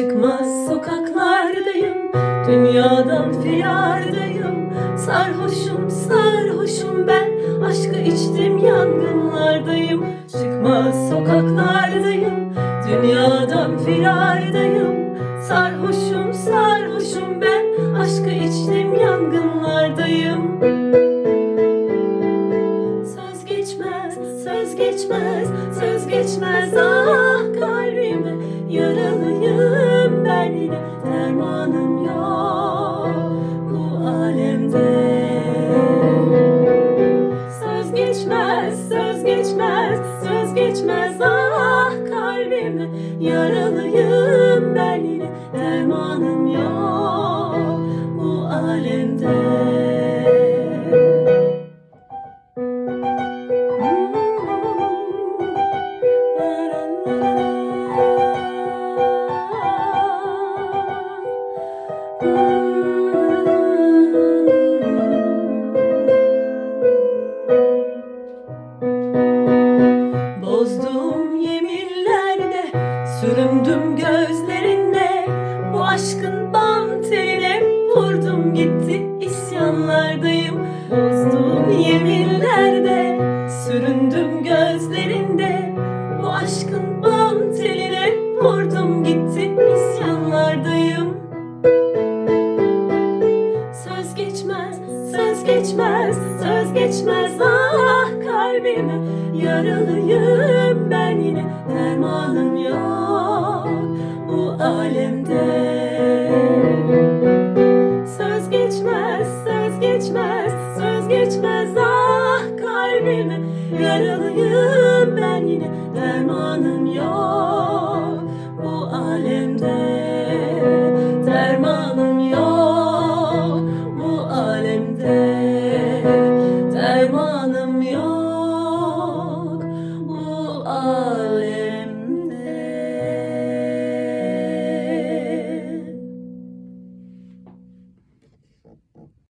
çıkmaz. Sokaklardayım Dünyadan firardayım Sarhoşum sarhoşum ben. Aşkı içtim yangınlardayım. Çıkmaz sokaklardayım Dünyadan firardayım Sarhoşum geçmez, söz geçmez. Ah kalbime yaralıyım ben yine Dermanım yok bu alemde. Söz geçmez, söz geçmez, söz geçmez. Ah kalbime yaralıyım ben Süründüm gözlerinde Bu aşkın bam Vurdum gitti isyanlardayım. Bozduğum yeminlerde Süründüm gözlerinde Bu aşkın bam Vurdum gitti isyanlardayım. Söz geçmez, söz geçmez, söz geçmez Ah kalbime yaralıyım ben yine dermanım yok bu alemde. Söz geçmez, söz geçmez, söz geçmez ah kalbime. Yaralıyım ben yine dermanım yok bu alemde. Dermanım yok bu alemde.